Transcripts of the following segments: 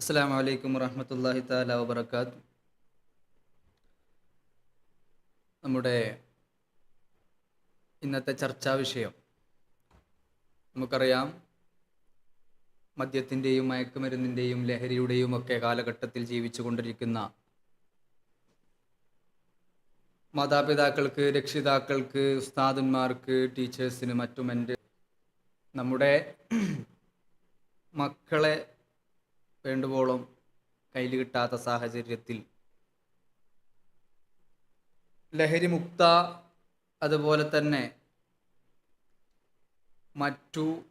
അസ്സാം വലൈക്കും വറഹമത്തല്ലാഹി താല വബർക്കാത്തു നമ്മുടെ ഇന്നത്തെ ചർച്ചാ വിഷയം നമുക്കറിയാം മദ്യത്തിന്റെയും മയക്കുമരുന്നിന്റെയും ലഹരിയുടെയും ഒക്കെ കാലഘട്ടത്തിൽ ജീവിച്ചു കൊണ്ടിരിക്കുന്ന മാതാപിതാക്കൾക്ക് രക്ഷിതാക്കൾക്ക് ഉസ്താദന്മാർക്ക് ടീച്ചേഴ്സിന് മറ്റും എന്റെ നമ്മുടെ മക്കളെ വേണ്ടുവോളം കയ്യിൽ കിട്ടാത്ത സാഹചര്യത്തിൽ ലഹരിമുക്ത അതുപോലെ തന്നെ മറ്റു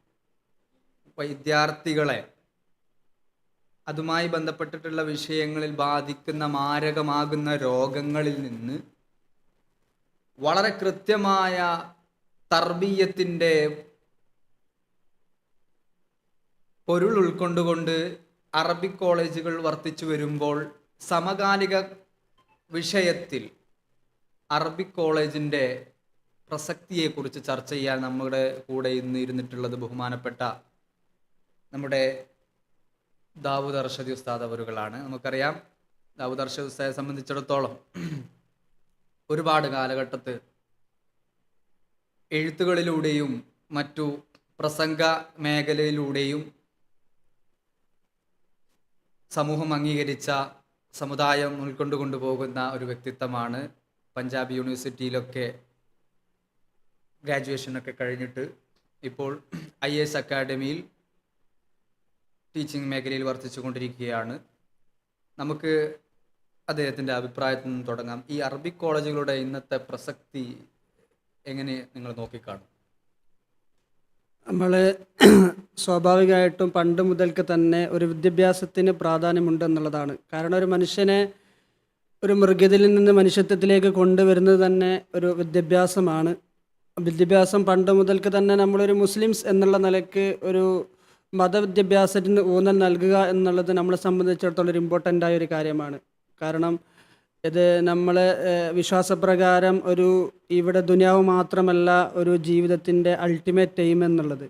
വിദ്യാർത്ഥികളെ അതുമായി ബന്ധപ്പെട്ടിട്ടുള്ള വിഷയങ്ങളിൽ ബാധിക്കുന്ന മാരകമാകുന്ന രോഗങ്ങളിൽ നിന്ന് വളരെ കൃത്യമായ തർബീയത്തിന്റെ പൊരുൾ ഉൾക്കൊണ്ടുകൊണ്ട് അറബിക് കോളേജുകൾ വർത്തിച്ചു വരുമ്പോൾ സമകാലിക വിഷയത്തിൽ അറബിക് കോളേജിന്റെ പ്രസക്തിയെക്കുറിച്ച് ചർച്ച ചെയ്യാൻ നമ്മുടെ കൂടെ ഇന്ന് ഇരുന്നിട്ടുള്ളത് ബഹുമാനപ്പെട്ട നമ്മുടെ ദാവൂദ് അർഷദ് ഉസ്താദ് അവരുകളാണ്. നമുക്കറിയാം ദാവൂദ് അർഷദ് ഉസ്താദെ സംബന്ധിച്ചിടത്തോളം ഒരുപാട് കാലഘട്ടത്ത് എഴുത്തുകളിലൂടെയും മറ്റു പ്രസംഗ മേഖലയിലൂടെയും സമൂഹം അംഗീകരിച്ച സമുദായം ഉൾക്കൊണ്ടു കൊണ്ടുപോകുന്ന ഒരു വ്യക്തിത്വമാണ് പഞ്ചാബ് യൂണിവേഴ്സിറ്റിയിലൊക്കെ ഗ്രാജുവേഷനൊക്കെ കഴിഞ്ഞിട്ട് ഇപ്പോൾ ഐ എസ് അക്കാഡമിയിൽ ടീച്ചിങ് മേഖലയിൽ വർദ്ധിച്ചു കൊണ്ടിരിക്കുകയാണ് നമുക്ക് അദ്ദേഹത്തിന്റെ അഭിപ്രായത്തിൽ നിന്ന് തുടങ്ങാം. ഈ അറബിക് കോളേജുകളുടെ ഇന്നത്തെ പ്രസക്തി എങ്ങനെ നിങ്ങൾ നോക്കിക്കാണും? നമ്മൾ സ്വാഭാവികമായിട്ടും പണ്ട് മുതൽക്ക് തന്നെ ഒരു വിദ്യാഭ്യാസത്തിന് പ്രാധാന്യമുണ്ട് എന്നുള്ളതാണ്. കാരണം ഒരു മനുഷ്യനെ ഒരു മൃഗത്തിൽ നിന്ന് മനുഷ്യത്വത്തിലേക്ക് കൊണ്ടുവരുന്നത് തന്നെ ഒരു വിദ്യാഭ്യാസമാണ്. വിദ്യാഭ്യാസം പണ്ട് മുതൽക്ക് തന്നെ നമ്മളൊരു മുസ്ലിംസ് എന്നുള്ള നിലയ്ക്ക് ഒരു മതവിദ്യാഭ്യാസത്തിന് ഊന്നൽ നൽകുക എന്നുള്ളത് നമ്മളെ സംബന്ധിച്ചിടത്തോളം ഒരു ഇമ്പോർട്ടന്റ് ആയ ഒരു കാര്യമാണ്. കാരണം ഇത് നമ്മൾ വിശ്വാസപ്രകാരം ഒരു ഇവിടെ ദുനിയാവ് മാത്രമല്ല ഒരു ജീവിതത്തിന്റെ അൾട്ടിമേറ്റ് എയിം എന്നുള്ളത്.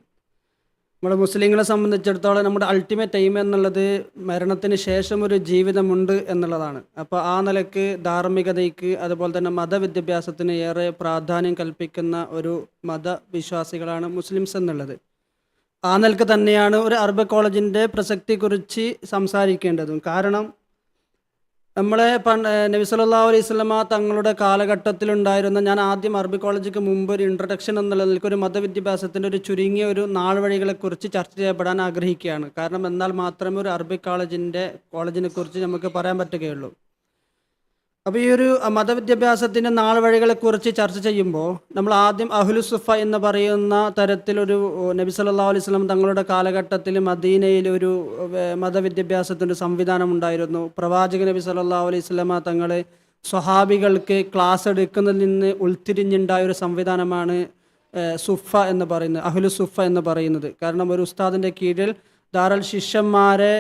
നമ്മൾ മുസ്ലിങ്ങളെ സംബന്ധിച്ചിടത്തോളം നമ്മുടെ അൾട്ടിമേറ്റ് എയിം എന്നുള്ളത് മരണത്തിന് ശേഷം ഒരു ജീവിതമുണ്ട് എന്നുള്ളതാണ്. അപ്പോൾ ആ നിലയ്ക്ക് ധാർമ്മികതയ്ക്ക് അതുപോലെ തന്നെ മതവിദ്യാഭ്യാസത്തിന് ഏറെ പ്രാധാന്യം കൽപ്പിക്കുന്ന ഒരു മതവിശ്വാസികളാണ് മുസ്ലിംസ് എന്നുള്ളത്. ആ നിലയ്ക്ക് തന്നെയാണ് ഒരു അറബ് കോളേജിന്റെ പ്രസക്തിയെക്കുറിച്ച് സംസാരിക്കേണ്ടതും. കാരണം നമ്മളെ നബി സല്ലല്ലാഹു അലൈഹി സ്വലമ തങ്ങളുടെ കാലഘട്ടത്തിലുണ്ടായിരുന്ന ഞാൻ ആദ്യം അറബി കോളേജിക്ക് മുമ്പ് ഒരു ഇൻട്രഡക്ഷൻ എന്നുള്ള നിലയ്ക്ക് ഒരു മതവിദ്യാഭ്യാസത്തിന്റെ ഒരു ചുരുങ്ങിയ ഒരു നാൾ വഴികളെക്കുറിച്ച് ചർച്ച ചെയ്യപ്പെടാൻ ആഗ്രഹിക്കുകയാണ്. കാരണം എന്നാൽ മാത്രമേ ഒരു അറബി കോളേജിന്റെ കോളേജിനെ കുറിച്ച് നമുക്ക് പറയാൻ പറ്റുകയുള്ളൂ. അപ്പോൾ ഈ ഒരു മതവിദ്യാഭ്യാസത്തിന്റെ നാൾ വഴികളെക്കുറിച്ച് ചർച്ച ചെയ്യുമ്പോൾ നമ്മൾ ആദ്യം അഹുലു സുഫ എന്ന് പറയുന്ന തരത്തിലൊരു നബി സല്ലാ അലൈഹി വസല്ലം തങ്ങളുടെ കാലഘട്ടത്തിൽ മദീനയിൽ ഒരു മതവിദ്യാഭ്യാസത്തിന്റെ സംവിധാനം ഉണ്ടായിരുന്നു. പ്രവാചക നബി സല്ലാ അലൈഹി സ്വലമ തങ്ങളെ സ്വഹാബികൾക്ക് ക്ലാസ് എടുക്കുന്നതിൽ നിന്ന് ഉൾത്തിരിഞ്ഞുണ്ടായ ഒരു സംവിധാനമാണ് സുഫ എന്ന് പറയുന്നത് അഹുലു സുഫ എന്ന് പറയുന്നത്. കാരണം ഒരു ഉസ്താദിന്റെ കീഴിൽ ധാരാളം ശിഷ്യന്മാരെ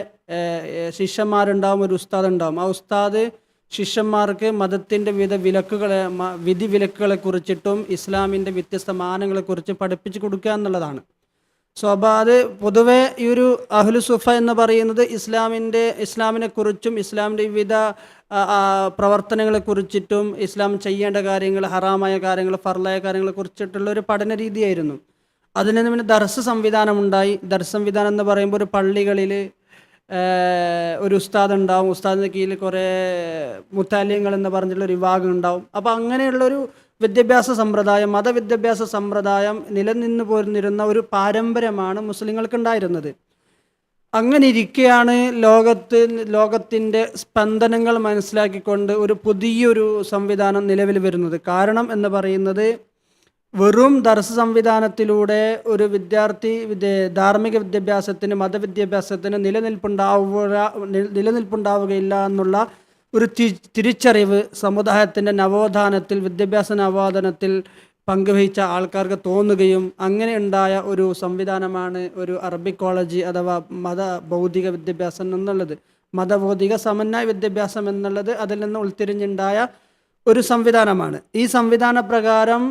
ശിഷ്യന്മാരുണ്ടാവും ഒരു ഉസ്താദ് ഉണ്ടാവും. ആ ഉസ്താദ് ശിഷ്യന്മാർക്ക് മതത്തിന്റെ വിവിധ വിലക്കുകളെ വിധി വിലക്കുകളെ കുറിച്ചിട്ടും ഇസ്ലാമിന്റെ വ്യത്യസ്ത മാനങ്ങളെക്കുറിച്ച് പഠിപ്പിച്ചു കൊടുക്കുക എന്നുള്ളതാണ്. സോ അപ്പോൾ അത് പൊതുവെ ഈ ഒരു അഹ്ലു സുഫ എന്ന് പറയുന്നത് ഇസ്ലാമിന്റെ ഇസ്ലാമിനെക്കുറിച്ചും ഇസ്ലാമിന്റെ വിവിധ ആ, ആ, പ്രവർത്തനങ്ങളെ കുറിച്ചിട്ടും ഇസ്ലാം ചെയ്യേണ്ട കാര്യങ്ങൾ ഹറാമായ കാര്യങ്ങൾ ഫർലായ കാര്യങ്ങളെ കുറിച്ചിട്ടുള്ള ഒരു പഠന രീതിയായിരുന്നു. അതിൽ നിന്ന് പിന്നെ ദർസ് സംവിധാനം ഉണ്ടായി. ദർസ് സംവിധാനം എന്ന് പറയുമ്പോൾ ഒരു പള്ളികളിൽ ഒരു ഉസ്താദ് ഉണ്ടാവും. ഉസ്താദിന്റെ കീഴിൽ കുറേ മുത്താലിയങ്ങൾ എന്ന് പറഞ്ഞിട്ടുള്ള ഒരു വിഭാഗം ഉണ്ടാവും. അപ്പോൾ അങ്ങനെയുള്ളൊരു വിദ്യാഭ്യാസ സമ്പ്രദായം മതവിദ്യാഭ്യാസ സമ്പ്രദായം നിലനിന്ന് പോരുന്നിരുന്ന ഒരു പാരമ്പര്യമാണ് മുസ്ലിങ്ങൾക്കുണ്ടായിരുന്നത്. അങ്ങനെ ഇരിക്കെയാണ് ലോകത്ത് ലോകത്തിന്റെ സ്പന്ദനങ്ങൾ മനസ്സിലാക്കിക്കൊണ്ട് ഒരു പുതിയൊരു സംവിധാനം നിലവിൽ വരുന്നത്. കാരണം എന്ന് പറയുന്നത് വെറും ദർശ സംവിധാനത്തിലൂടെ ഒരു വിദ്യാർത്ഥി വിദ്യ ധാർമ്മിക വിദ്യാഭ്യാസത്തിന് മതവിദ്യാഭ്യാസത്തിന് നിലനിൽപ്പുണ്ടാവുക നിലനിൽപ്പുണ്ടാവുകയില്ല എന്നുള്ള ഒരു തിരിച്ചറിവ് സമുദായത്തിന്റെ നവോത്ഥാനത്തിൽ വിദ്യാഭ്യാസ നവോത്ഥാനത്തിൽ പങ്കുവഹിച്ച ആൾക്കാർക്ക് തോന്നുകയും അങ്ങനെ ഉണ്ടായ ഒരു സംവിധാനമാണ് ഒരു അറബിക് കോളേജ് അഥവാ മത ഭൗതിക വിദ്യാഭ്യാസം എന്നുള്ളത്. മതഭൗതിക സമന്വയ വിദ്യാഭ്യാസം എന്നുള്ളത് അതിൽ നിന്ന് ഉൾത്തിരിഞ്ഞുണ്ടായ ഒരു സംവിധാനമാണ്. ഈ സംവിധാന പ്രകാരം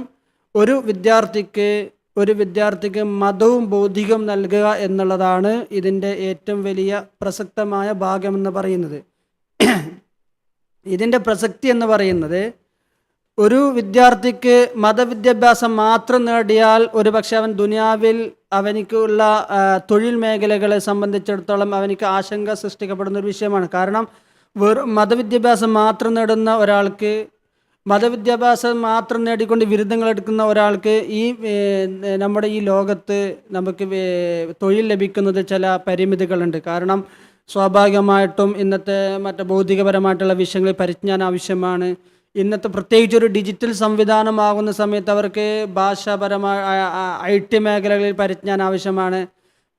ഒരു വിദ്യാർത്ഥിക്ക് ഒരു വിദ്യാർത്ഥിക്ക് മതവും ബൗദ്ധികം നൽകുക എന്നുള്ളതാണ് ഇതിന്റെ ഏറ്റവും വലിയ പ്രസക്തമായ ഭാഗമെന്ന് പറയുന്നത്. ഇതിന്റെ പ്രസക്തി എന്ന് പറയുന്നത് ഒരു വിദ്യാർത്ഥിക്ക് മതവിദ്യാഭ്യാസം മാത്രം നേടിയാൽ ഒരു പക്ഷെ അവൻ ദുനിയാവിൽ അവനിക്കുള്ള തൊഴിൽ മേഖലകളെ സംബന്ധിച്ചിടത്തോളം അവനിക്ക് ആശങ്ക സൃഷ്ടിക്കപ്പെടുന്ന ഒരു വിഷയമാണ്. കാരണം വെറും മതവിദ്യാഭ്യാസം മാത്രം നേടുന്ന ഒരാൾക്ക് മതവിദ്യാഭ്യാസം മാത്രം നേടിക്കൊണ്ട് ബിരുദങ്ങൾ എടുക്കുന്ന ഒരാൾക്ക് ഈ നമ്മുടെ ഈ ലോകത്ത് നമുക്ക് തൊഴിൽ ലഭിക്കുന്നത് ചില പരിമിതികളുണ്ട്. കാരണം സ്വാഭാവികമായിട്ടും ഇന്നത്തെ മറ്റേ ഭൗതികപരമായിട്ടുള്ള വിഷയങ്ങളിൽ പരിജ്ഞാനം ആവശ്യമാണ്. ഇന്നത്തെ പ്രത്യേകിച്ച് ഒരു ഡിജിറ്റൽ സംവിധാനമാകുന്ന സമയത്ത് അവർക്ക് ഭാഷാപരമായ ഐ ടി മേഖലകളിൽ പരിജ്ഞാനം ആവശ്യമാണ്.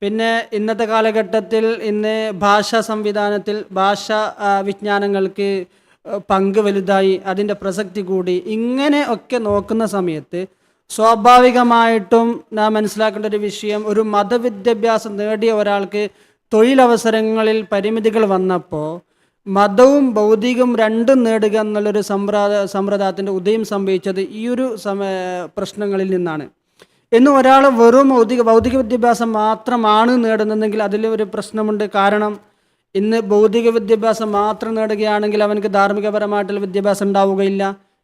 പിന്നെ ഇന്നത്തെ കാലഘട്ടത്തിൽ ഇന്ന് ഭാഷാ സംവിധാനത്തിൽ ഭാഷാ വിജ്ഞാനങ്ങൾക്ക് പങ്ക് വലുതായി അതിന്റെ പ്രസക്തി കൂടി ഇങ്ങനെ ഒക്കെ നോക്കുന്ന സമയത്ത് സ്വാഭാവികമായിട്ടും നാം മനസ്സിലാക്കേണ്ട ഒരു വിഷയം ഒരു മതവിദ്യാഭ്യാസം നേടിയ ഒരാൾക്ക് തൊഴിലവസരങ്ങളിൽ പരിമിതികൾ വന്നപ്പോൾ മതവും ഭൗതികവും രണ്ടും നേടുക എന്നുള്ളൊരു സമ്പ്രദായ സമ്പ്രദായത്തിന്റെ ഉദയം സംഭവിച്ചത് ഈ ഒരു സമ പ്രശ്നങ്ങളിൽ നിന്നാണ്. എന്ന് ഒരാൾ വെറും ഭൗതിക ഭൗതിക വിദ്യാഭ്യാസം മാത്രമാണ് നേടുന്നതെങ്കിൽ അതിൽ ഒരു പ്രശ്നമുണ്ട്. കാരണം ഇന്ന് ഭൗതിക വിദ്യാഭ്യാസം മാത്രം നേടുകയാണെങ്കിൽ അവനക്ക് ധാർമ്മികപരമായിട്ടുള്ള വിദ്യാഭ്യാസം ഉണ്ടാവുകയില്ല.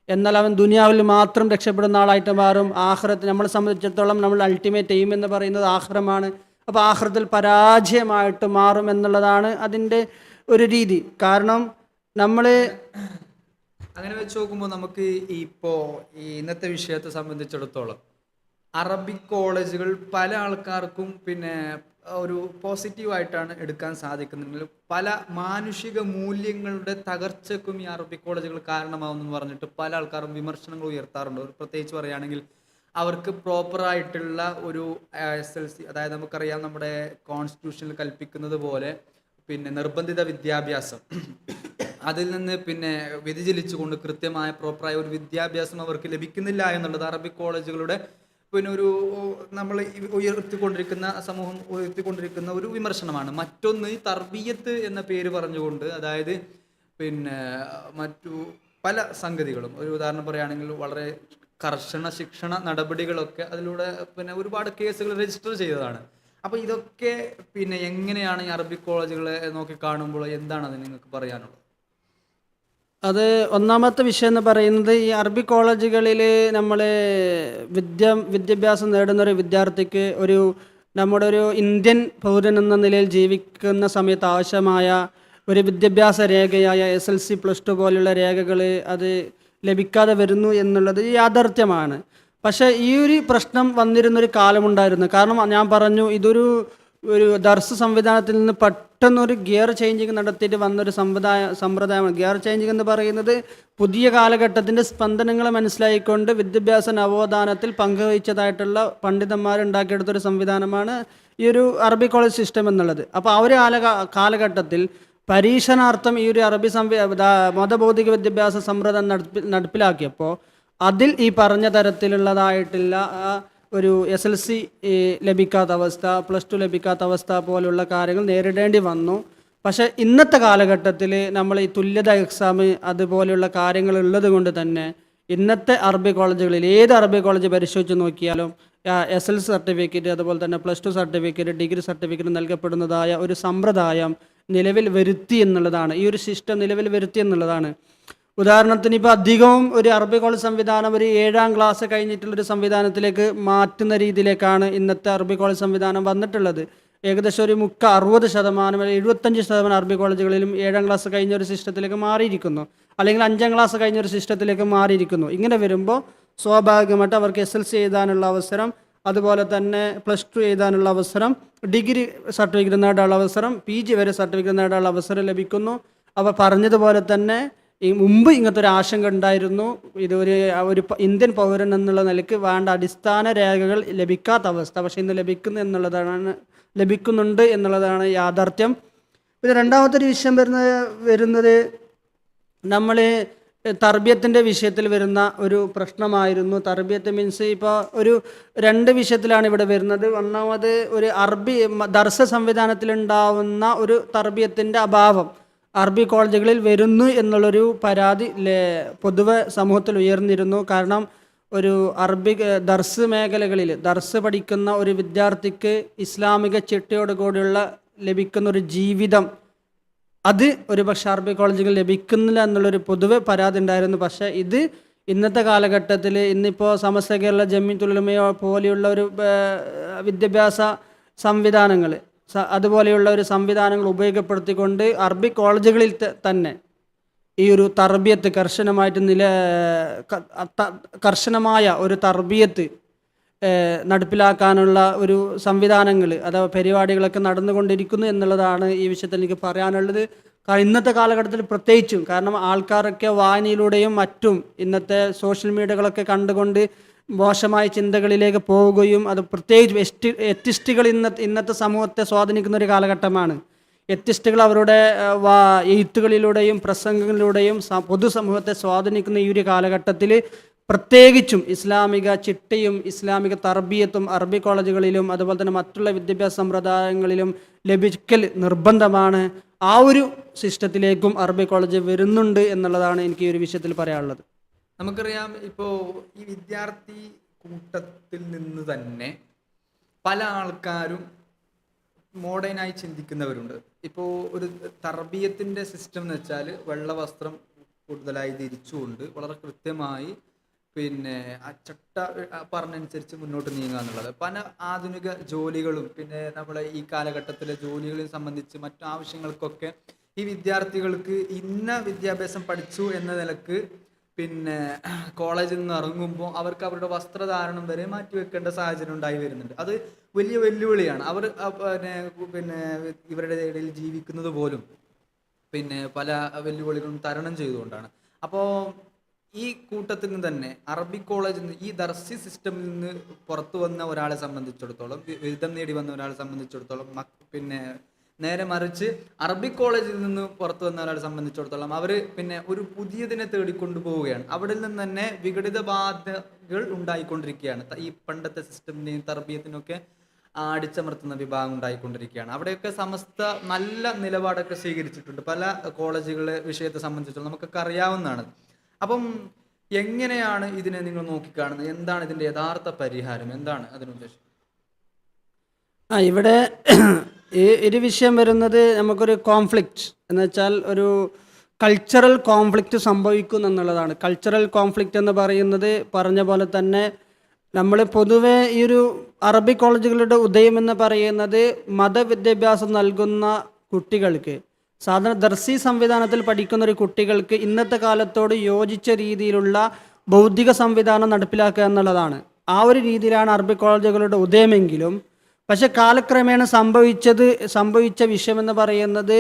എന്നാൽ അവൻ ദുനിയാവിൽ മാത്രം രക്ഷപ്പെടുന്ന ആളായിട്ട് മാറും. ആഹ്റത്ത് നമ്മളെ സംബന്ധിച്ചിടത്തോളം നമ്മൾ അൾട്ടിമേറ്റ് എയിം എന്ന് പറയുന്നത് ആഹ്റമാണ്. അപ്പോൾ ആഹ്റത്തിൽ പരാജയമായിട്ട് മാറും എന്നുള്ളതാണ് അതിന്റെ ഒരു രീതി. കാരണം നമ്മൾ അങ്ങനെ വെച്ച് നോക്കുമ്പോൾ നമുക്ക് ഇപ്പോൾ ഇന്നത്തെ വിഷയത്തെ സംബന്ധിച്ചിടത്തോളം അറബിക് കോളേജുകൾ പല ആൾക്കാർക്കും പിന്നെ ഒരു പോസിറ്റീവായിട്ടാണ് എടുക്കാൻ സാധിക്കുന്നെങ്കിലും പല മാനുഷിക മൂല്യങ്ങളുടെ തകർച്ചക്കും ഈ അറബിക് കോളേജുകൾ കാരണമാവുമെന്ന് പറഞ്ഞിട്ട് പല ആൾക്കാരും വിമർശനങ്ങൾ ഉയർത്താറുണ്ട്. പ്രത്യേകിച്ച് പറയുകയാണെങ്കിൽ അവർക്ക് പ്രോപ്പറായിട്ടുള്ള ഒരു എസ് എൽ സി അതായത് നമുക്കറിയാം നമ്മുടെ കോൺസ്റ്റിറ്റ്യൂഷനിൽ കൽപ്പിക്കുന്നത് പോലെ പിന്നെ നിർബന്ധിത വിദ്യാഭ്യാസം. അതിൽ നിന്ന് പിന്നെ വ്യതിചലിച്ചുകൊണ്ട് കൃത്യമായ പ്രോപ്പറായ ഒരു വിദ്യാഭ്യാസം അവർക്ക് ലഭിക്കുന്നില്ല എന്നുള്ളത് അറബിക് കോളേജുകളുടെ പിന്നെ ഒരു നമ്മൾ ഉയർത്തിക്കൊണ്ടിരിക്കുന്ന സമൂഹം ഉയർത്തിക്കൊണ്ടിരിക്കുന്ന ഒരു വിമർശനമാണ്. മറ്റൊന്ന് തർബീയത്ത് എന്ന പേര് പറഞ്ഞുകൊണ്ട് അതായത് പിന്നെ മറ്റു പല സംഗതികളും. ഒരു ഉദാഹരണം പറയുകയാണെങ്കിൽ വളരെ കർശന ശിക്ഷണ നടപടികളൊക്കെ അതിലൂടെ പിന്നെ ഒരുപാട് കേസുകൾ രജിസ്റ്റർ ചെയ്തതാണ്. അപ്പോൾ ഇതൊക്കെ പിന്നെ എങ്ങനെയാണ് ഈ അറബിക് കോളേജുകളെ നോക്കി കാണുമ്പോൾ എന്താണ് അത് നിങ്ങൾക്ക് പറയാനുള്ളത്? അത് ഒന്നാമത്തെ വിഷയം എന്ന് പറയുന്നത് ഈ അറബി കോളേജുകളിൽ നമ്മൾ വിദ്യ വിദ്യാഭ്യാസം നേടുന്ന ഒരു വിദ്യാർത്ഥിക്ക് ഒരു നമ്മുടെ ഒരു ഇന്ത്യൻ പൗരൻ എന്ന നിലയിൽ ജീവിക്കുന്ന സമയത്ത് ആവശ്യമായ ഒരു വിദ്യാഭ്യാസ രേഖയായ S L C plus two പോലുള്ള രേഖകൾ അത് ലഭിക്കാതെ വരുന്നു എന്നുള്ളത് യാഥാർത്ഥ്യമാണ്. പക്ഷേ ഈ ഒരു പ്രശ്നം വന്നിരുന്നൊരു കാലമുണ്ടായിരുന്നു. കാരണം ഞാൻ പറഞ്ഞു ഇതൊരു ഒരു ദർസ് സംവിധാനത്തിൽ നിന്ന് പെട്ടെന്നൊരു ഗിയർ ചേഞ്ചിങ് നടത്തിയിട്ട് വന്നൊരു സമ്പ്രദായ സമ്പ്രദായമാണ് ഗിയർ ചേഞ്ചിങ് എന്ന് പറയുന്നത് പുതിയ കാലഘട്ടത്തിന്റെ സ്പന്ദനങ്ങൾ മനസ്സിലാക്കിക്കൊണ്ട് വിദ്യാഭ്യാസ നവോത്ഥാനത്തിൽ പങ്കുവഹിച്ചതായിട്ടുള്ള പണ്ഡിതന്മാരുണ്ടാക്കിയെടുത്തൊരു സംവിധാനമാണ് ഈ ഒരു അറബി കോളേജ് സിസ്റ്റം എന്നുള്ളത്. അപ്പോൾ ആ ഒരു കാല കാലഘട്ടത്തിൽ പരീക്ഷണാർത്ഥം ഈ ഒരു അറബി സംവി മതബൗദ്ധിക വിദ്യാഭ്യാസ സമ്പ്രദായം നടപ്പി നടപ്പിലാക്കിയപ്പോൾ അതിൽ ഈ പറഞ്ഞ തരത്തിലുള്ളതായിട്ടുള്ള ഒരു എസ് എൽ സി ലഭിക്കാത്ത അവസ്ഥ പ്ലസ് ടു ലഭിക്കാത്ത അവസ്ഥ പോലുള്ള കാര്യങ്ങൾ നേരിടേണ്ടി വന്നു. പക്ഷേ ഇന്നത്തെ കാലഘട്ടത്തിൽ നമ്മൾ ഈ തുല്യത എക്സാം അതുപോലെയുള്ള കാര്യങ്ങൾ ഉള്ളത് കൊണ്ട് തന്നെ ഇന്നത്തെ അറബി കോളേജുകളിൽ ഏത് അറബി കോളേജ് പരിശോധിച്ച് നോക്കിയാലും എസ് എൽ സർട്ടിഫിക്കറ്റ് അതുപോലെ തന്നെ plus two certificate degree certificate നൽകപ്പെടുന്നതായ ഒരു സമ്പ്രദായം നിലവിൽ വരുത്തി എന്നുള്ളതാണ്. ഈ ഒരു സിസ്റ്റം നിലവിൽ വരുത്തി എന്നുള്ളതാണ്. ഉദാഹരണത്തിന് ഇപ്പോൾ അധികവും ഒരു അറബി കോളേജ് സംവിധാനം ഒരു ഏഴാം ക്ലാസ് കഴിഞ്ഞിട്ടുള്ളൊരു സംവിധാനത്തിലേക്ക് മാറ്റുന്ന രീതിയിലേക്കാണ് ഇന്നത്തെ അറബി കോളേജ് സംവിധാനം വന്നിട്ടുള്ളത്. ഏകദേശം ഒരു മുക്ക അറുപത് ശതമാനം അല്ലെങ്കിൽ എഴുപത്തഞ്ച് ശതമാനം അറബി കോളേജുകളിലും ഏഴാം ക്ലാസ് കഴിഞ്ഞ ഒരു സിസ്റ്റത്തിലേക്ക് മാറിയിരിക്കുന്നു. അല്ലെങ്കിൽ അഞ്ചാം ക്ലാസ് കഴിഞ്ഞ ഒരു സിസ്റ്റത്തിലേക്ക് മാറിയിരിക്കുന്നു. ഇങ്ങനെ വരുമ്പോൾ സ്വാഭാവികമായിട്ട് അവർക്ക് എസ് എൽ സി എഴുതാനുള്ള അവസരം അതുപോലെ തന്നെ പ്ലസ് ടു എഴുതാനുള്ള അവസരം ഡിഗ്രി സർട്ടിഫിക്കറ്റ് നേടാനുള്ള അവസരം പി ജി വരെ സർട്ടിഫിക്കറ്റ് നേടാനുള്ള അവസരം ലഭിക്കുന്നു. അവർ പറഞ്ഞതുപോലെ തന്നെ ഈ മുമ്പ് ഇങ്ങനത്തെ ഒരു ആശങ്ക ഉണ്ടായിരുന്നു. ഇത് ഒരു ഒരു ഇന്ത്യൻ പൗരൻ എന്നുള്ള നിലയ്ക്ക് വേണ്ട അടിസ്ഥാന രേഖകൾ ലഭിക്കാത്ത അവസ്ഥ. പക്ഷേ ഇന്ന് ലഭിക്കുന്നു എന്നുള്ളതാണ് ലഭിക്കുന്നുണ്ട് എന്നുള്ളതാണ് യാഥാർത്ഥ്യം. പിന്നെ രണ്ടാമത്തെ ഒരു വിഷയം വരുന്ന വരുന്നത് നമ്മൾ തർബിയത്തിന്റെ വിഷയത്തിൽ വരുന്ന ഒരു പ്രശ്നമായിരുന്നു. തർബിയത്ത് മീൻസ് ഇപ്പോൾ ഒരു രണ്ട് വിഷയത്തിലാണ് ഇവിടെ വരുന്നത്. ഒന്നാമത് ഒരു അറബി ദർശ സംവിധാനത്തിലുണ്ടാവുന്ന ഒരു തർബിയത്തിന്റെ അഭാവം. അറബി കോളേജുകളിൽ വരുന്നു എന്നുള്ളൊരു പരാതി പൊതുവെ സമൂഹത്തിൽ ഉയർന്നിരുന്നു. കാരണം ഒരു അറബി ദർസ് മേഖലകളിൽ ദർസ് പഠിക്കുന്ന ഒരു വിദ്യാർത്ഥിക്ക് ഇസ്ലാമിക ചിട്ടയോട് കൂടിയുള്ള ലഭിക്കുന്ന ഒരു ജീവിതം അത് ഒരു പക്ഷേ അറബി കോളേജുകൾ ലഭിക്കുന്നില്ല എന്നുള്ളൊരു പൊതുവെ പരാതി ഉണ്ടായിരുന്നു. പക്ഷേ ഇത് ഇന്നത്തെ കാലഘട്ടത്തിൽ ഇന്നിപ്പോൾ സമസ്ത കേരള ജമ്മിത്തുലമയോ പോലെയുള്ള ഒരു വിദ്യാഭ്യാസ സംവിധാനങ്ങൾ അതുപോലെയുള്ള ഒരു സംവിധാനങ്ങൾ ഉപയോഗപ്പെടുത്തിക്കൊണ്ട് അറബി കോളേജുകളിൽ തന്നെ ഈ ഒരു തർബിയത്ത് കർശനമായിട്ട് നില കർശനമായ ഒരു തർബിയത്ത് നടപ്പിലാക്കാനുള്ള ഒരു സംവിധാനങ്ങൾ അഥവാ പരിപാടികളൊക്കെ നടന്നുകൊണ്ടിരിക്കുന്നു എന്നുള്ളതാണ് ഈ വിഷയത്തിൽ എനിക്ക് പറയാനുള്ളത്. കാരണം ഇന്നത്തെ കാലഘട്ടത്തിൽ പ്രത്യേകിച്ചും കാരണം ആൾക്കാരൊക്കെ വായനയിലൂടെയും മറ്റും ഇന്നത്തെ സോഷ്യൽ മീഡിയകളൊക്കെ കണ്ടുകൊണ്ട് മോശമായ ചിന്തകളിലേക്ക് പോവുകയും അത് പ്രത്യേകിച്ച് എസ്റ്റി എത്തിസ്റ്റുകൾ ഇന്ന ഇന്നത്തെ സമൂഹത്തെ സ്വാധീനിക്കുന്ന ഒരു കാലഘട്ടമാണ്. എത്തിസ്റ്റുകൾ അവരുടെ എഴുത്തുകളിലൂടെയും പ്രസംഗങ്ങളിലൂടെയും പൊതുസമൂഹത്തെ സ്വാധീനിക്കുന്ന ഈ ഒരു കാലഘട്ടത്തിൽ പ്രത്യേകിച്ചും ഇസ്ലാമിക ചിട്ടയും ഇസ്ലാമിക തർബീയത്തും അറബി കോളേജുകളിലും അതുപോലെ തന്നെ മറ്റുള്ള വിദ്യാഭ്യാസ സമ്പ്രദായങ്ങളിലും ലഭിക്കൽ നിർബന്ധമാണ്. ആ ഒരു സിസ്റ്റത്തിലേക്കും അറബി കോളേജ് വരുന്നുണ്ട് എന്നുള്ളതാണ് എനിക്ക് ഈ ഒരു വിഷയത്തിൽ പറയാനുള്ളത്. നമുക്കറിയാം ഇപ്പോ ഈ വിദ്യാർത്ഥി കൂട്ടത്തിൽ നിന്ന് തന്നെ പല ആൾക്കാരും മോഡേണായി ചിന്തിക്കുന്നവരുണ്ട്. ഇപ്പോൾ ഒരു തർബീയത്തിന്റെ സിസ്റ്റം എന്ന് വെച്ചാൽ വെള്ള വസ്ത്രം കൂടുതലായി ധരിച്ചുകൊണ്ട് വളരെ കൃത്യമായി പിന്നെ ആ ചട്ട പറഞ്ഞനുസരിച്ച് മുന്നോട്ട് നീങ്ങുക എന്നുള്ളത്. പല ആധുനിക ജോലികളും പിന്നെ നമ്മളെ ഈ കാലഘട്ടത്തിലെ ജോലികളെ സംബന്ധിച്ച് മറ്റു ആവശ്യങ്ങൾക്കൊക്കെ ഈ വിദ്യാർത്ഥികൾക്ക് ഇന്ന വിദ്യാഭ്യാസം പഠിച്ചു എന്ന നിലയ്ക്ക് പിന്നെ കോളേജിൽ നിന്ന് ഇറങ്ങുമ്പോൾ അവർക്ക് അവരുടെ വസ്ത്രധാരണം വരെ മാറ്റി വെക്കേണ്ട സാഹചര്യം ഉണ്ടായി വരുന്നുണ്ട്. അത് വലിയ വെല്ലുവിളിയാണ്. അവർ പിന്നെ പിന്നെ ഇവരുടെ ഇടയിൽ ജീവിക്കുന്നത് പോലും പിന്നെ പല വെല്ലുവിളികളും തരണം ചെയ്തുകൊണ്ടാണ്. അപ്പോൾ ഈ കൂട്ടത്തിൽ നിന്ന് തന്നെ അറബിക് കോളേജിൽ നിന്ന് ഈ ദർസി സിസ്റ്റമിൽ നിന്ന് പുറത്തു വന്ന ഒരാളെ സംബന്ധിച്ചിടത്തോളം ബിരുദം നേടി വന്ന ഒരാളെ സംബന്ധിച്ചിടത്തോളം പിന്നെ നേരെ മറിച്ച് അറബിക് കോളേജിൽ നിന്ന് പുറത്തു വന്ന ഒരാളെ സംബന്ധിച്ചിടത്തോളം അവർ പിന്നെ ഒരു പുതിയതിനെ തേടിക്കൊണ്ടു പോവുകയാണ്. അവിടെ നിന്ന് തന്നെ വിഘടിത ബാധകൾ ഉണ്ടായിക്കൊണ്ടിരിക്കുകയാണ്. ഈ പണ്ടത്തെ സിസ്റ്റമിനെയും തർബീയത്തിനൊക്കെ അടിച്ചമർത്തുന്ന വിഭാഗം ഉണ്ടായിക്കൊണ്ടിരിക്കുകയാണ്. അവിടെയൊക്കെ സമസ്ത നല്ല നിലപാടൊക്കെ സ്വീകരിച്ചിട്ടുണ്ട്. പല കോളേജുകളെ വിഷയത്തെ സംബന്ധിച്ചിടത്തോളം നമുക്കൊക്കെ അറിയാവുന്നതാണ്. അപ്പം എങ്ങനെയാണ് ഇതിനെ നിങ്ങൾ നോക്കിക്കാണുന്നത്? എന്താണ് ഇതിന്റെ യഥാർത്ഥ പരിഹാരം? എന്താണ് അതിനുദ്ദേശം? ആ ഇവിടെ ഈ ഒരു വിഷയം വരുന്നത് നമുക്കൊരു കോൺഫ്ലിക്റ്റ് എന്ന് വെച്ചാൽ ഒരു കൾച്ചറൽ കോൺഫ്ലിക്റ്റ് സംഭവിക്കുന്നു എന്നുള്ളതാണ്. കൾച്ചറൽ കോൺഫ്ലിക്റ്റ് എന്ന് പറയുന്നത് പറഞ്ഞ പോലെ തന്നെ നമ്മൾ പൊതുവേ ഈ ഒരു അറബി കോളേജുകളുടെ ഉദയം എന്ന് പറയുന്നത് മതവിദ്യാഭ്യാസം നൽകുന്ന കുട്ടികൾക്ക് സാധാരണ ദർസി സംവിധാനത്തിൽ പഠിക്കുന്ന ഒരു കുട്ടികൾക്ക് ഇന്നത്തെ കാലത്തോട് യോജിച്ച രീതിയിലുള്ള ബൗദ്ധിക സംവിധാനം നടപ്പിലാക്കുക എന്നുള്ളതാണ്. ആ ഒരു രീതിയിലാണ് അറബി കോളേജുകളുടെ ഉദയമെങ്കിലും പക്ഷെ കാലക്രമേണ സംഭവിച്ചത് സംഭവിച്ച വിഷയം എന്ന് പറയുന്നത്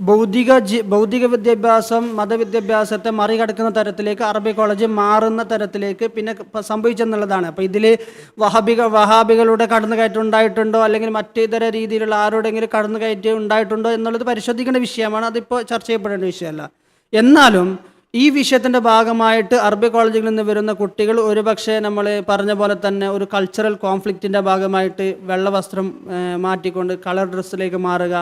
ഭൗതിക ഭൗതിക വിദ്യാഭ്യാസം മതവിദ്യാഭ്യാസത്തെ മറികടക്കുന്ന തരത്തിലേക്ക് അറബി കോളേജ് മാറുന്ന തരത്തിലേക്ക് പിന്നെ സംഭവിച്ചെന്നുള്ളതാണ്. അപ്പോൾ ഇതിൽ വഹാബിക വഹാബികളുടെ കടന്നുകയറ്റം ഉണ്ടായിട്ടുണ്ടോ? അല്ലെങ്കിൽ മറ്റേതര രീതിയിലുള്ള ആരോടെങ്കിലും കടന്നുകയറ്റം ഉണ്ടായിട്ടുണ്ടോ എന്നുള്ളത് പരിശോധിക്കേണ്ട വിഷയമാണ്. അതിപ്പോൾ ചർച്ച ചെയ്യപ്പെടേണ്ട വിഷയമല്ല. എന്നാലും ഈ വിഷയത്തിന്റെ ഭാഗമായിട്ട് അറബി കോളേജുകളിൽ നിന്ന് വരുന്ന കുട്ടികൾ ഒരുപക്ഷെ നമ്മൾ പറഞ്ഞ പോലെ തന്നെ ഒരു കൾച്ചറൽ കോൺഫ്ലിക്റ്റിന്റെ ഭാഗമായിട്ട് വെള്ളവസ്ത്രം മാറ്റിക്കൊണ്ട് കളർ ഡ്രസ്സിലേക്ക് മാറുക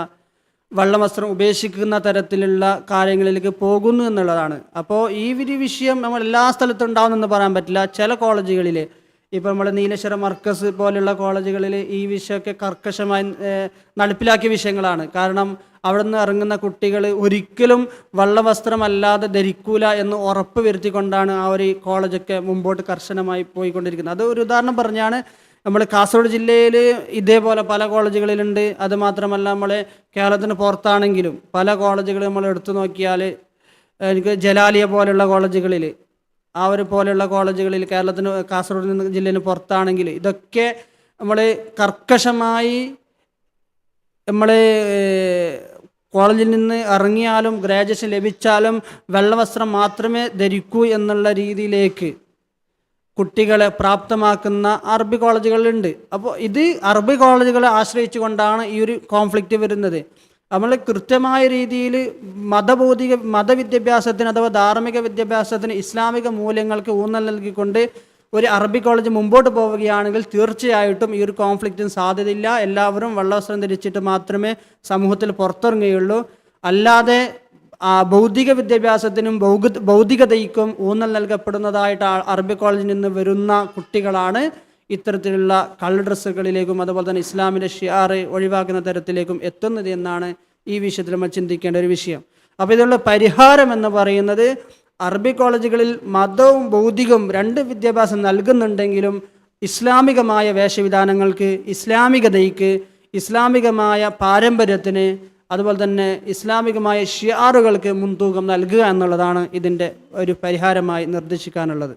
വെള്ളവസ്ത്രം ഉപേക്ഷിക്കുന്ന തരത്തിലുള്ള കാര്യങ്ങളിലേക്ക് പോകുന്നു എന്നുള്ളതാണ്. അപ്പോൾ ഈ ഒരു വിഷയം നമ്മൾ എല്ലാ സ്ഥലത്തും ഉണ്ടാവുമെന്ന് പറയാൻ പറ്റില്ല. ചില കോളേജുകളിൽ ഇപ്പോൾ നമ്മൾ നീലേശ്വര മർക്കസ് പോലുള്ള കോളേജുകളിൽ ഈ വിഷയമൊക്കെ കർക്കശമായി നടപ്പിലാക്കിയ വിഷയങ്ങളാണ്. കാരണം അവിടെ നിന്ന് ഇറങ്ങുന്ന കുട്ടികൾ ഒരിക്കലും വള്ളവസ്ത്രമല്ലാതെ ധരിക്കൂല എന്ന് ഉറപ്പ് വരുത്തിക്കൊണ്ടാണ് ആ ഒരു കോളേജൊക്കെ മുമ്പോട്ട് കർശനമായി പോയിക്കൊണ്ടിരിക്കുന്നത്. അത് ഒരു ഉദാഹരണം പറഞ്ഞാണ് നമ്മൾ കാസർഗോഡ് ജില്ലയിൽ ഇതേപോലെ പല കോളേജുകളിലുണ്ട്. അത് മാത്രമല്ല നമ്മൾ കേരളത്തിന് പുറത്താണെങ്കിലും പല കോളേജുകൾ നമ്മൾ എടുത്തു നോക്കിയാൽ എനിക്ക് ജലാലിയ പോലെയുള്ള കോളേജുകളിൽ ആ ഒരു പോലെയുള്ള കോളേജുകളിൽ കേരളത്തിന് കാസർഗോഡ് നിന്ന് ജില്ലയിൽ പുറത്താണെങ്കിൽ ഇതൊക്കെ നമ്മൾ കർക്കശമായി നമ്മൾ കോളേജിൽ നിന്ന് ഇറങ്ങിയാലും ഗ്രാജുവേഷൻ ലഭിച്ചാലും വെള്ളവസ്ത്രം മാത്രമേ ധരിക്കൂ എന്നുള്ള രീതിയിലേക്ക് കുട്ടികളെ പ്രാപ്തമാക്കുന്ന അറബി കോളേജുകളുണ്ട്. അപ്പോൾ ഇത് അറബി കോളേജുകളെ ആശ്രയിച്ചു കൊണ്ടാണ് ഈ ഒരു കോൺഫ്ലിക്റ്റ് വരുന്നത്. നമ്മൾ കൃത്യമായ രീതിയിൽ മതബോധിക മതവിദ്യാഭ്യാസത്തിന് അഥവാ ധാർമ്മിക വിദ്യാഭ്യാസത്തിന് ഇസ്ലാമിക മൂല്യങ്ങൾക്ക് ഊന്നൽ നൽകിക്കൊണ്ട് ഒരു അറബി കോളേജ് മുമ്പോട്ട് പോവുകയാണെങ്കിൽ തീർച്ചയായിട്ടും ഈ ഒരു കോൺഫ്ലിക്റ്റിന് സാധ്യതയില്ല. എല്ലാവരും വെള്ളവസ്ത്രം ധരിച്ചിട്ട് മാത്രമേ സമൂഹത്തിൽ പുറത്തിറങ്ങുകയുള്ളൂ. അല്ലാതെ ഭൗതിക വിദ്യാഭ്യാസത്തിനും ഭൗതികതയ്ക്കും ഊന്നൽ നൽകപ്പെടുന്നതായിട്ട് അറബി കോളേജിൽ നിന്ന് വരുന്ന കുട്ടികളാണ് ഇത്തരത്തിലുള്ള കള്ള ഡ്രസ്സുകളിലേക്കും അതുപോലെ തന്നെ ഇസ്ലാമിന്റെ ഷിയാറ് ഒഴിവാക്കുന്ന തരത്തിലേക്കും എത്തുന്നത് എന്നാണ് ഈ വിഷയത്തിൽ നമ്മൾ ചിന്തിക്കേണ്ട ഒരു വിഷയം. അപ്പോൾ ഇതിനുള്ള പരിഹാരം എന്ന് പറയുന്നത് അറബി കോളേജുകളിൽ മതവും ഭൗതികവും രണ്ട് വിദ്യാഭ്യാസം നൽകുന്നുണ്ടെങ്കിലും ഇസ്ലാമികമായ വേഷവിധാനങ്ങൾക്ക് ഇസ്ലാമികതയ്ക്ക് ഇസ്ലാമികമായ പാരമ്പര്യത്തിന് അതുപോലെ തന്നെ ഇസ്ലാമികമായ ഷിയാറുകൾക്ക് മുൻതൂക്കം നൽകുക എന്നുള്ളതാണ് ഇതിന്റെ ഒരു പരിഹാരമായി നിർദ്ദേശിക്കാനുള്ളത്.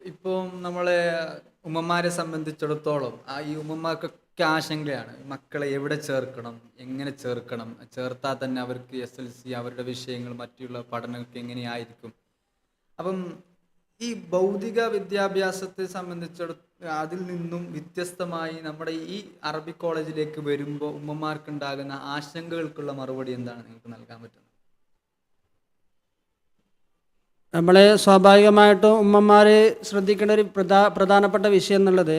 ഇപ്പം നമ്മളെ ഉമ്മമാരെ സംബന്ധിച്ചിടത്തോളം ആ ഈ ഉമ്മമാർക്കൊക്കെ ആശങ്കയാണ് മക്കളെ എവിടെ ചേർക്കണം? എങ്ങനെ ചേർക്കണം? ചേർത്താൽ തന്നെ അവർക്ക് എസ് എൽ സി അവരുടെ വിഷയങ്ങൾ മറ്റുള്ള പഠനമൊക്കെ എങ്ങനെയായിരിക്കും? അപ്പം ഈ ഭൗതിക വിദ്യാഭ്യാസത്തെ സംബന്ധിച്ചിടത്ത് അതിൽ നിന്നും വ്യത്യസ്തമായി നമ്മുടെ ഈ അറബി കോളേജിലേക്ക് വരുമ്പോൾ ഉമ്മമാർക്കുണ്ടാകുന്ന ആശങ്കകൾക്കുള്ള മറുപടി എന്താണ് നിങ്ങൾക്ക് നൽകാൻ പറ്റുന്നത്? നമ്മളെ സ്വാഭാവികമായിട്ടും ഉമ്മമാർ ശ്രദ്ധിക്കേണ്ട ഒരു പ്രധാ പ്രധാനപ്പെട്ട വിഷയം എന്നുള്ളത്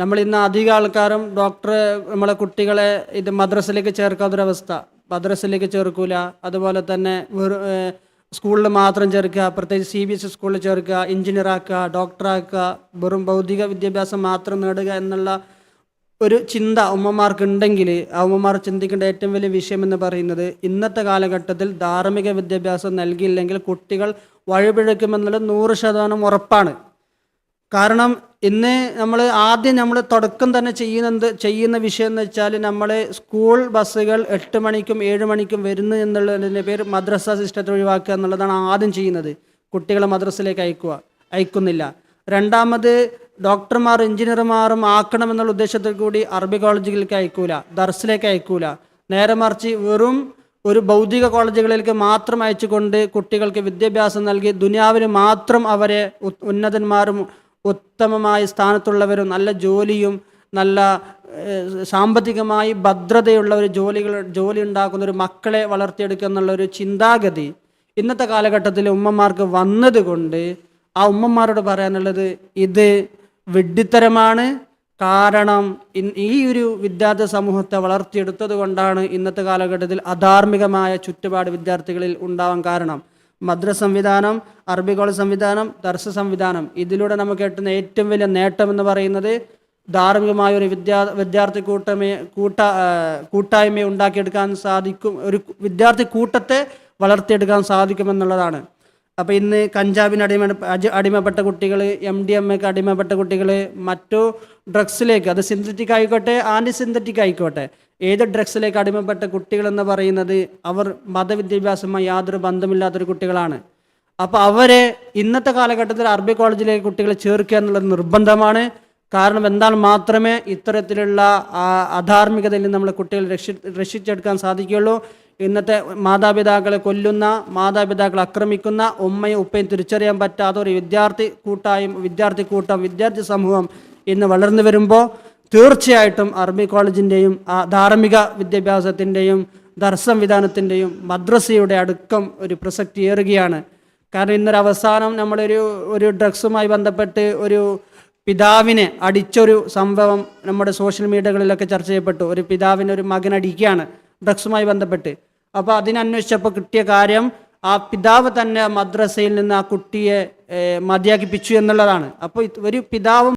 നമ്മൾ ഇന്ന് അധികം ആൾക്കാരും ഡോക്ടറെ നമ്മളെ കുട്ടികളെ ഇത് മദ്രസയിലേക്ക് ചേർക്കാത്തൊരവസ്ഥ. മദ്രസയിലേക്ക് ചേർക്കൂല. അതുപോലെ തന്നെ സ്കൂളിൽ മാത്രം ചേർക്കുക പ്രത്യേകിച്ച് സി ബി എസ് ഇ സ്കൂളിൽ ചേർക്കുക എഞ്ചിനീയറാക്കുക ഡോക്ടറാക്കുക വെറും ഭൗതിക വിദ്യാഭ്യാസം മാത്രം നേടുക എന്നുള്ള ഒരു ചിന്ത ഉമ്മമാർക്കുണ്ടെങ്കിൽ ആ ഉമ്മമാർ ചിന്തിക്കേണ്ട ഏറ്റവും വലിയ വിഷയമെന്ന് പറയുന്നത് ഇന്നത്തെ കാലഘട്ടത്തിൽ ധാർമ്മിക വിദ്യാഭ്യാസം നൽകിയില്ലെങ്കിൽ കുട്ടികൾ വഴിപിഴക്കുമെന്നുള്ളത് നൂറ് ശതമാനം ഉറപ്പാണ്. കാരണം ഇന്ന് നമ്മൾ ആദ്യം നമ്മൾ തുടക്കം തന്നെ ചെയ്യുന്നത് ചെയ്യുന്ന വിഷയം എന്ന് വെച്ചാൽ നമ്മൾ സ്കൂൾ ബസ്സുകൾ എട്ട് മണിക്കും ഏഴ് മണിക്കും വരുന്നു എന്നുള്ളതിന്റെ പേര് മദ്രസ സിസ്റ്റത്തെ ഒഴിവാക്കുക എന്നുള്ളതാണ് ആദ്യം ചെയ്യുന്നത്. കുട്ടികളെ മദ്രസയിലേക്ക് അയക്കുക അയക്കുന്നില്ല. രണ്ടാമത് ഡോക്ടർമാർ എഞ്ചിനീയർമാരും ആക്കണമെന്നുള്ള ഉദ്ദേശത്തിൽ കൂടി അറബി കോളേജുകളിലേക്ക് അയക്കൂല ദർസിലേക്ക് അയക്കൂല. നേരെ മറിച്ച് വെറും ഒരു ഭൗതിക കോളേജുകളിലേക്ക് മാത്രം അയച്ചുകൊണ്ട് കുട്ടികൾക്ക് വിദ്യാഭ്യാസം നൽകി ദുനിയാവിന് മാത്രം അവരെ ഉന്നതന്മാരും ഉത്തമമായ സ്ഥാനത്തുള്ളവരും നല്ല ജോലിയും നല്ല സാമ്പത്തികമായി ഭദ്രതയുള്ള ഒരു ജോലികൾ ജോലി ഉണ്ടാക്കുന്ന ഒരു മക്കളെ വളർത്തിയെടുക്കുക എന്നുള്ള ഒരു ചിന്താഗതി ഇന്നത്തെ കാലഘട്ടത്തിൽ ഉമ്മമാർക്ക് വന്നതുകൊണ്ട് ആ ഉമ്മമാരോട് പറയാനുള്ളത് ഇത് വിഡ്ഢിത്തരമാണ്. കാരണം ഈ ഒരു വിദ്യാർത്ഥി സമൂഹത്തെ വളർത്തിയെടുത്തത് കൊണ്ടാണ് ഇന്നത്തെ കാലഘട്ടത്തിൽ അധാർമികമായ ചുറ്റുപാട് വിദ്യാർത്ഥികളിൽ ഉണ്ടാവാൻ കാരണം. മദ്രസ സംവിധാനം അറബികോൾ സംവിധാനം ദർശ സംവിധാനം. ഇതിലൂടെ നമുക്ക് കിട്ടുന്ന ഏറ്റവും വലിയ നേട്ടം എന്ന് പറയുന്നത് ധാർമ്മികമായ ഒരു വിദ്യാ വിദ്യാർത്ഥി കൂട്ടമേ കൂട്ട കൂട്ടായ്മ ഉണ്ടാക്കിയെടുക്കാൻ സാധിക്കും. ഒരു വിദ്യാർത്ഥി കൂട്ടത്തെ വളർത്തിയെടുക്കാൻ സാധിക്കുമെന്നുള്ളതാണ്. അപ്പോൾ ഇന്ന് കഞ്ചാവിന് അടിമ അടിമപ്പെട്ട കുട്ടികൾ എം ഡി എം എക്ക് അടിമപ്പെട്ട കുട്ടികൾ മറ്റു ഡ്രഗ്സിലേക്ക് അത് സിന്തറ്റിക് ആയിക്കോട്ടെ ആന്റി സിന്തറ്റിക് ആയിക്കോട്ടെ. ഏത് ഡ്രഗ്സിലേക്ക് അടിമപ്പെട്ട കുട്ടികളെന്ന് പറയുന്നത് അവർ മതവിദ്യാഭ്യാസമായി യാതൊരു ബന്ധമില്ലാത്തൊരു കുട്ടികളാണ്. അപ്പോൾ അവരെ ഇന്നത്തെ കാലഘട്ടത്തിൽ അറബി കോളേജിലേക്ക് കുട്ടികളെ ചേർക്കുക എന്നുള്ളത് നിർബന്ധമാണ്. കാരണം എന്താണ് മാത്രമേ ഇത്തരത്തിലുള്ള അധാർമികതയിൽ നിന്ന് നമ്മളെ കുട്ടികൾ രക്ഷി രക്ഷിച്ചെടുക്കാൻ സാധിക്കുകയുള്ളൂ. ഇന്നത്തെ മാതാപിതാക്കളെ കൊല്ലുന്ന മാതാപിതാക്കളെ ആക്രമിക്കുന്ന ഉമ്മയും ഉപ്പയും തിരിച്ചറിയാൻ പറ്റാത്ത ഒരു വിദ്യാർത്ഥി കൂട്ടായും വിദ്യാർത്ഥി കൂട്ടം വിദ്യാർത്ഥി സമൂഹം ഇന്ന് വളർന്നു വരുമ്പോൾ തീർച്ചയായിട്ടും അറബി കോളേജിന്റെയും ആ ധാർമ്മിക വിദ്യാഭ്യാസത്തിന്റെയും ദർസംവിധാനത്തിന്റെയും മദ്രസയുടെ അടുക്കം ഒരു പ്രസക്തി ഏറുകയാണ്. കാരണം ഇന്നൊരു അവസാനം നമ്മളൊരു ഒരു ഡ്രഗ്സുമായി ബന്ധപ്പെട്ട് ഒരു പിതാവിനെ അടിച്ചൊരു സംഭവം നമ്മുടെ സോഷ്യൽ മീഡിയകളിലൊക്കെ ചർച്ച ചെയ്യപ്പെട്ടു. ഒരു പിതാവിനെ ഒരു മകൻ അടിക്കുകയാണ് ഡ്രഗ്സുമായി ബന്ധപ്പെട്ട്. അപ്പോൾ അതിനന്വേഷിച്ചപ്പോൾ കിട്ടിയ കാര്യം ആ പിതാവ് തന്നെ മദ്രസയിൽ നിന്ന് ആ കുട്ടിയെ മതിയാക്കിപ്പിച്ചു എന്നുള്ളതാണ്. അപ്പോൾ ഒരു പിതാവും